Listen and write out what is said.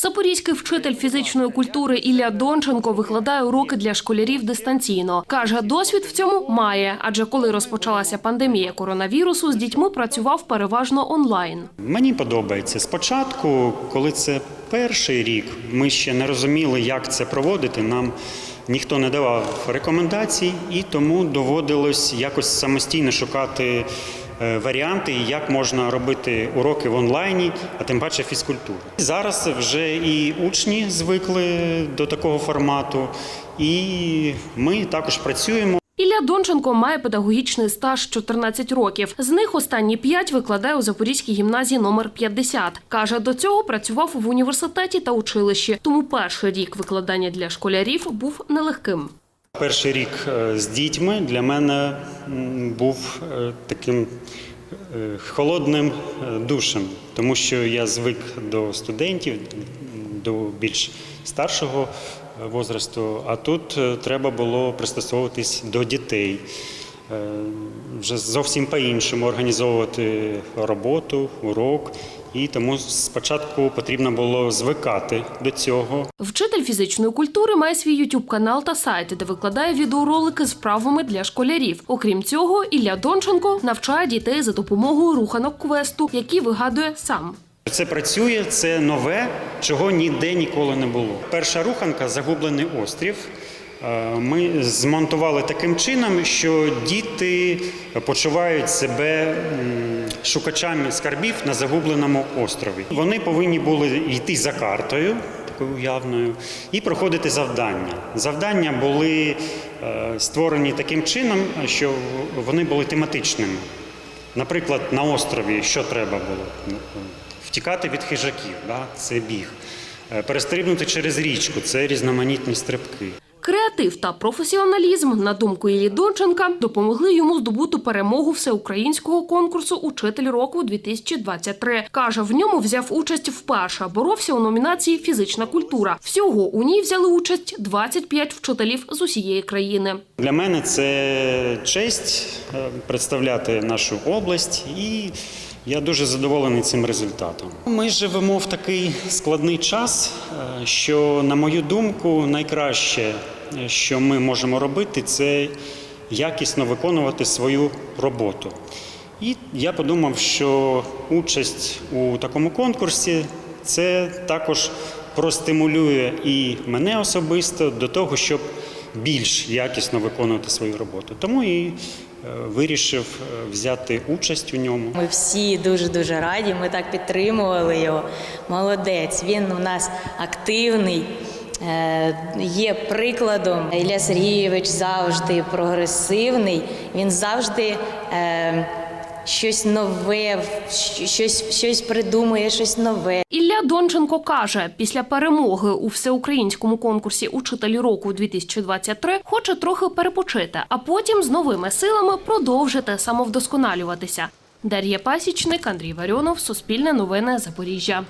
Запорізький вчитель фізичної культури Ілля Донченко викладає уроки для школярів дистанційно. Каже, досвід в цьому має, адже коли розпочалася пандемія коронавірусу, з дітьми працював переважно онлайн. Мені подобається. Спочатку, коли це перший рік, ми ще не розуміли, як це проводити. Нам ніхто не давав рекомендацій, і тому доводилось якось самостійно шукати варіанти, як можна робити уроки в онлайні, а тим паче фізкультуру. Зараз вже і учні звикли до такого формату, і ми також працюємо. Ілля Донченко має педагогічний стаж 14 років. З них останні 5 викладає у Запорізькій гімназії номер 50. Каже, до цього працював в університеті та училищі, тому перший рік викладання для школярів був нелегким. Перший рік е, з дітьми для мене був е, таким е, холодним душем, тому що я звик до студентів, до більш старшого возрасту, а тут треба було пристосовуватись до дітей. Вже зовсім по-іншому організовувати роботу, урок, і тому спочатку потрібно було звикати до цього. Вчитель фізичної культури має свій ютуб канал та сайт, де викладає відеоролики з вправами для школярів. Окрім цього, Ілля Донченко навчає дітей за допомогою руханок квесту, які вигадує сам. Це працює, це нове, чого ніде ніколи не було. Перша руханка загублений острів. Е, Ми змонтували таким чином, що діти почувають себе шукачами скарбів на загубленому острові. Вони повинні були йти за картою, такою уявною, і проходити завдання. Завдання були е, створені таким чином, що вони були тематичними. Наприклад, на острові що треба було? Втікати від хижаків, да? це біг. Е, Перестрибнути через річку це різноманітні стрибки. Креатив та професіоналізм, на думку Іллі Донченка, допомогли йому здобути перемогу всеукраїнського конкурсу Учитель року 2023. Каже, в ньому взяв участь вперше. Боровся у номінації Фізична культура. Всього у ній взяли участь 25 вчителів з усієї країни. Для мене це честь е, представляти нашу область і. Я дуже задоволений цим результатом. Ми живемо в такий складний час, е, що, на мою думку, найкраще, е, що ми можемо робити, це якісно виконувати свою роботу. І я подумав, що участь у такому конкурсі це також простимулює і мене особисто до того, щоб більш якісно виконувати свою роботу. Тому і е, вирішив е, взяти участь у ньому. Ми всі дуже дуже раді. Ми так підтримували його. Молодець. Він у нас активний. е, Є прикладом. Ілля Сергійович завжди прогресивний. Він завжди е, щось нове, щось, щось придумує, щось нове. Ілля Донченко каже, після перемоги у всеукраїнському конкурсі Учителі року 2023 хоче трохи перепочити, а потім з новими силами продовжити самовдосконалюватися. Дар'я Пасічник, Андрій Варіонов, Суспільне новини, Запоріжжя.